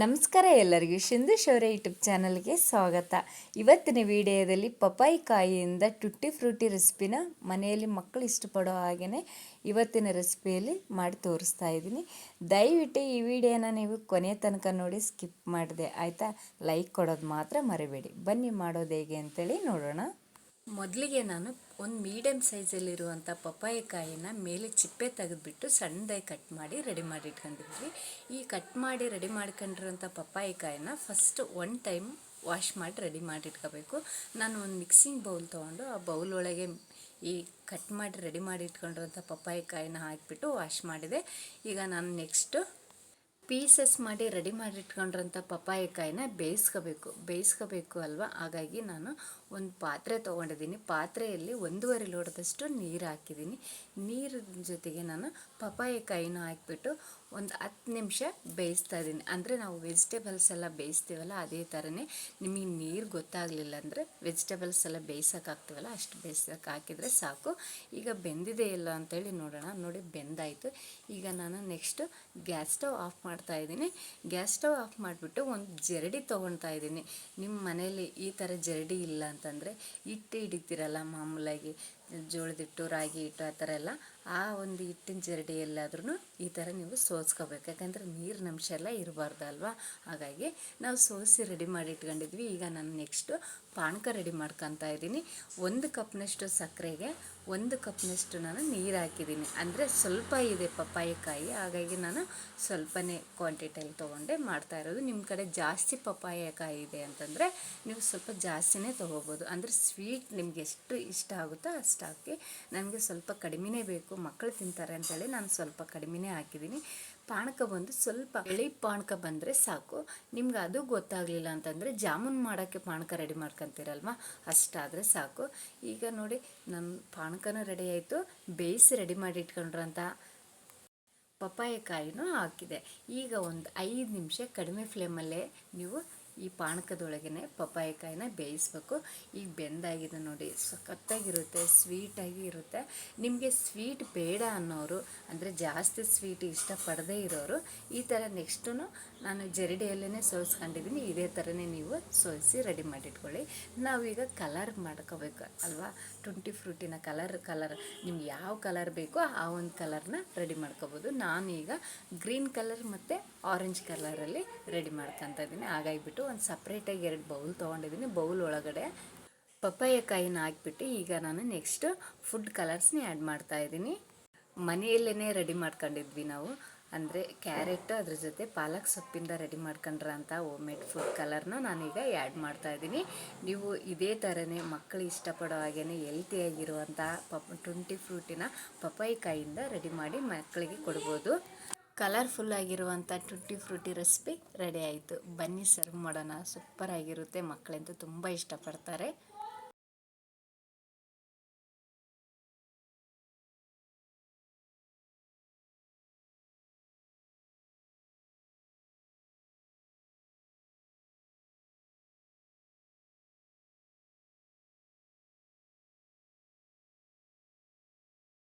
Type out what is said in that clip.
ನಮಸ್ಕಾರ ಎಲ್ಲರಿಗೂ. ಸಿಂಧು ಶೌರ್ಯ ಯೂಟ್ಯೂಬ್ ಚಾನಲ್ಗೆ ಸ್ವಾಗತ. ಇವತ್ತಿನ ವಿಡಿಯೋದಲ್ಲಿ ಪಪಾಯಿ ಕಾಯಿಯಿಂದ ಟುಟ್ಟಿ ಫ್ರೂಟಿ ರೆಸಿಪಿನ ಮನೆಯಲ್ಲಿ ಮಕ್ಕಳು ಇಷ್ಟಪಡೋ ಹಾಗೆಯೇ ಇವತ್ತಿನ ರೆಸಿಪಿಯಲ್ಲಿ ಮಾಡಿ ತೋರಿಸ್ತಾ ಇದ್ದೀನಿ. ದಯವಿಟ್ಟು ಈ ವಿಡಿಯೋನ ನೀವು ಕೊನೆಯ ತನಕ ನೋಡಿ ಸ್ಕಿಪ್ ಮಾಡಿದೆ, ಆಯಿತಾ? ಲೈಕ್ ಕೊಡೋದು ಮಾತ್ರ ಮರಿಬೇಡಿ. ಬನ್ನಿ ಮಾಡೋದು ಹೇಗೆ ಅಂತೇಳಿ ನೋಡೋಣ. ಮೊದಲಿಗೆ ನಾನು ಒಂದು ಮೀಡಿಯಮ್ ಸೈಜಲ್ಲಿರುವಂಥ ಪಪ್ಪಾಯಕಾಯಿನ ಮೇಲೆ ಚಿಪ್ಪೆ ತೆಗೆದುಬಿಟ್ಟು ಸಣ್ಣದಾಗಿ ಕಟ್ ಮಾಡಿ ರೆಡಿ ಮಾಡಿ ಇಟ್ಕೊಂಡಿದ್ವಿ. ಈ ಕಟ್ ಮಾಡಿ ರೆಡಿ ಮಾಡ್ಕೊಂಡಿರೋಂಥ ಪಪ್ಪಾಯ ಕಾಯಿನ ಫಸ್ಟ್ ಒನ್ ಟೈಮ್ ವಾಶ್ ಮಾಡಿ ರೆಡಿ ಮಾಡಿ ಇಟ್ಕೋಬೇಕು. ನಾನು ಒಂದು ಮಿಕ್ಸಿಂಗ್ ಬೌಲ್ ತೊಗೊಂಡು ಆ ಬೌಲ್ ಒಳಗೆ ಈ ಕಟ್ ಮಾಡಿ ರೆಡಿ ಮಾಡಿ ಇಟ್ಕೊಂಡಿರೋಂಥ ಪಪ್ಪಾಯ ಕಾಯಿನ ಹಾಕಿಬಿಟ್ಟು ವಾಶ್ ಮಾಡಿದೆ. ಈಗ ನಾನು ನೆಕ್ಸ್ಟು ಪೀಸಸ್ ಮಾಡಿ ರೆಡಿ ಮಾಡಿ ಇಟ್ಕೊಂಡಿರೋಂಥ ಪಪ್ಪಾಯಕಾಯಿನ ಬೇಯಿಸ್ಕೋಬೇಕು. ಬೇಯಿಸ್ಕೋಬೇಕು ಅಲ್ವಾ? ಹಾಗಾಗಿ ನಾನು ಒಂದು ಪಾತ್ರೆ ತೊಗೊಂಡಿದ್ದೀನಿ. ಪಾತ್ರೆಯಲ್ಲಿ ಒಂದೂವರೆ ಲೋಟದಷ್ಟು ನೀರು ಹಾಕಿದ್ದೀನಿ. ನೀರಿನ ಜೊತೆಗೆ ನಾನು ಪಪ್ಪಾಯಿಕಾಯಿನ ಹಾಕಿಬಿಟ್ಟು ಒಂದು ಹತ್ತು ನಿಮಿಷ ಬೇಯಿಸ್ತಾ ಇದ್ದೀನಿ. ಅಂದರೆ ನಾವು ವೆಜಿಟೇಬಲ್ಸ್ ಎಲ್ಲ ಬೇಯಿಸ್ತೀವಲ್ಲ, ಅದೇ ಥರನೇ ನಿಮಗೆ ನೀರು ಗೊತ್ತಾಗಲಿಲ್ಲ ಅಂದರೆ ವೆಜಿಟೇಬಲ್ಸ್ ಎಲ್ಲ ಬೇಯಿಸೋಕ್ಕಾಗ್ತೀವಲ್ಲ ಅಷ್ಟು ಬೇಯಿಸೋಕೆ ಹಾಕಿದರೆ ಸಾಕು. ಈಗ ಬೆಂದಿದೆ ಇಲ್ಲ ಅಂತೇಳಿ ನೋಡೋಣ. ನೋಡಿ ಬೆಂದಾಯಿತು. ಈಗ ನಾನು ನೆಕ್ಸ್ಟು ಗ್ಯಾಸ್ ಸ್ಟವ್ ಆಫ್ ಮಾಡ್ತಾ ಇದ್ದೀನಿ. ಗ್ಯಾಸ್ ಸ್ಟವ್ ಆಫ್ ಮಾಡಿಬಿಟ್ಟು ಒಂದು ಜರಡಿ ತೊಗೊಳ್ತಾ ಇದ್ದೀನಿ. ನಿಮ್ಮ ಮನೇಲಿ ಈ ಥರ ಜರಡಿ ಇಲ್ಲ ಅಂತಂದರೆ ಇಟ್ಟೆ ಹಿಡಿತೀರಲ್ಲ ಮಾಮೂಲಾಗಿ. ಜೋಳದಿಟ್ಟು, ರಾಗಿ ಹಿಟ್ಟು ಆ ಥರ ಎಲ್ಲ ಆ ಒಂದು ಹಿಟ್ಟಿನ ಜರಡಿ ಎಲ್ಲಾದ್ರೂ ಈ ಥರ ನೀವು ಸೋಸ್ಕೋಬೇಕು. ಯಾಕಂದರೆ ನೀರಿನ ಅಂಶ ಎಲ್ಲ ಇರಬಾರ್ದು ಅಲ್ವಾ? ಹಾಗಾಗಿ ನಾವು ಸೋಸಿ ರೆಡಿ ಮಾಡಿ ಇಟ್ಕೊಂಡಿದ್ವಿ ಈಗ ನಾನು ನೆಕ್ಸ್ಟು ಪಾನಕ ರೆಡಿ ಮಾಡ್ಕೊತಾ ಇದ್ದೀನಿ. ಒಂದು ಕಪ್ನಷ್ಟು ಸಕ್ಕರೆಗೆ, ಒಂದು ಕಪ್ನಷ್ಟು ನಾನು ನೀರು ಹಾಕಿದ್ದೀನಿ. ಅಂದರೆ ಸ್ವಲ್ಪ ಇದೆ ಪಪ್ಪಾಯಕಾಯಿ. ಹಾಗಾಗಿ ನಾನು ಸ್ವಲ್ಪನೇ ಕ್ವಾಂಟಿಟಿಯಲ್ಲಿ ತೊಗೊಂಡೆ ಮಾಡ್ತಾ ಇರೋದು. ನಿಮ್ಮ ಕಡೆ ಜಾಸ್ತಿ ಪಪ್ಪಾಯಕಾಯಿ ಇದೆ ಅಂತಂದರೆ ನೀವು ಸ್ವಲ್ಪ ಜಾಸ್ತಿನೇ ತೊಗೋಬೋದು. ಅಂದರೆ ಸ್ವೀಟ್ ನಿಮ್ಗೆ ಎಷ್ಟು ಇಷ್ಟ ಆಗುತ್ತೋ ಅಷ್ಟು ಹಾಕಿ ನನಗೆ ಸ್ವಲ್ಪ ಕಡಿಮೆನೇ ಬೇಕು ಮಕ್ಕಳು ತಿಂತಾರೆ ಅಂತೇಳಿ ನಾನು ಸ್ವಲ್ಪ ಕಡಿಮೆನೇ ಹಾಕಿದ್ದೀನಿ. ಪಾನಕ ಬಂದು ಸ್ವಲ್ಪ ಬಿಳಿ ಪಾನಕ ಬಂದರೆ ಸಾಕು. ನಿಮ್ಗೆ ಅದು ಗೊತ್ತಾಗಲಿಲ್ಲ ಅಂತಂದರೆ ಜಾಮೂನ್ ಮಾಡೋಕ್ಕೆ ಪಾನಕ ರೆಡಿ ಮಾಡ್ಕೊತೀರಲ್ವ? ಅಷ್ಟಾದರೆ ಸಾಕು. ಈಗ ನೋಡಿ ನಮ್ಮ ಪಾನಕನೂ ರೆಡಿ ಆಯಿತು. ಬೇಯಿಸಿ ರೆಡಿ ಮಾಡಿ ಇಟ್ಕೊಂಡ್ರಂತ ಪಪ್ಪಾಯಿಕಾಯಿನೂ ಹಾಕಿದೆ. ಈಗ ಒಂದು ಐದು ನಿಮಿಷ ಕಡಿಮೆ ಫ್ಲೇಮಲ್ಲೇ ನೀವು ಈ ಪಾನಕದೊಳಗೇ ಪಪ್ಪಾಯಿಕಾಯಿನ ಬೇಯಿಸ್ಬೇಕು. ಈಗ ಬೆಂದಾಗಿದೆ ನೋಡಿ, ಸಖತ್ತಾಗಿರುತ್ತೆ ಸ್ವೀಟಾಗಿ ಇರುತ್ತೆ ನಿಮಗೆ ಸ್ವೀಟ್ ಬೇಡ ಅನ್ನೋರು, ಅಂದರೆ ಜಾಸ್ತಿ ಸ್ವೀಟ್ ಇಷ್ಟಪಡದೇ ಇರೋರು, ಈ ಥರ ನೆಕ್ಸ್ಟು ನಾನು ಜರಡಿಯಲ್ಲೇ ಸೋಸ್ಕೊಂಡಿದ್ದೀನಿ ಇದೇ ಥರನೇ ನೀವು ಸೋಸಿ ರೆಡಿ ಮಾಡಿಟ್ಕೊಳ್ಳಿ. ನಾವೀಗ ಕಲರ್ ಮಾಡ್ಕೋಬೇಕು ಅಲ್ವಾ? ಟ್ವೆಂಟಿ ಫ್ರೂಟಿನ ಕಲರ್ ಕಲರ್, ನಿಮ್ಗೆ ಯಾವ ಕಲರ್ ಬೇಕೋ ಆ ಒಂದು ಕಲರ್ನ ರೆಡಿ ಮಾಡ್ಕೋಬೋದು. ನಾನೀಗ ಗ್ರೀನ್ ಕಲರ್ ಮತ್ತು ಆರೆಂಜ್ ಕಲರಲ್ಲಿ ರೆಡಿ ಮಾಡ್ಕೊತ ಇದ್ದೀನಿ. ಹಾಗಾಗಿಬಿಟ್ಟು ಒಂದು ಸಪ್ರೇಟಾಗಿ ಎರಡು ಬೌಲ್ ತೊಗೊಂಡಿದ್ದೀನಿ. ಬೌಲ್ ಒಳಗಡೆ ಪಪ್ಪಾಯಕಾಯಿನ ಹಾಕ್ಬಿಟ್ಟು ಈಗ ನಾನು ನೆಕ್ಸ್ಟ್ ಫುಡ್ ಕಲರ್ಸ್ನ ಆ್ಯಡ್ ಮಾಡ್ತಾ ಇದ್ದೀನಿ. ಮನೆಯಲ್ಲೇ ರೆಡಿ ಮಾಡ್ಕೊಂಡಿದ್ವಿ ನಾವು. ಅಂದರೆ ಕ್ಯಾರೆಟ್ ಅದ್ರ ಜೊತೆ ಪಾಲಕ್ ಸೊಪ್ಪಿಂದ ರೆಡಿ ಮಾಡ್ಕೊಂಡ್ರಂಥ ಹೋಮ್ ಮೇಡ್ ಫುಡ್ ಕಲರ್ನ ನಾನೀಗ ಆ್ಯಡ್ ಮಾಡ್ತಾಯಿದ್ದೀನಿ ನೀವು ಇದೇ ಥರನೇ ಮಕ್ಕಳು ಇಷ್ಟಪಡೋ ಹಾಗೇ ಹೆಲ್ತಿಯಾಗಿರುವಂಥ ಪಪ್ ಟ್ವೆಂಟಿ ಫ್ರೂಟಿನ ಪಪ್ಪಾಯಿ ಕಾಯಿಂದ ರೆಡಿ ಮಾಡಿ ಮಕ್ಕಳಿಗೆ ಕೊಡ್ಬೋದು. ಕಲರ್ಫುಲ್ ಆಗಿರುವಂಥ ಟುಟ್ಟಿ ಫ್ರೂಟಿ ರೆಸಿಪಿ ರೆಡಿ ಆಯಿತು. ಬನ್ನಿ ಸರ್ವ್ ಮಾಡೋಣ. ಸೂಪರ್ ಆಗಿರುತ್ತೆ ಮಕ್ಕಳಂತೂ ತುಂಬ ಇಷ್ಟಪಡ್ತಾರೆ.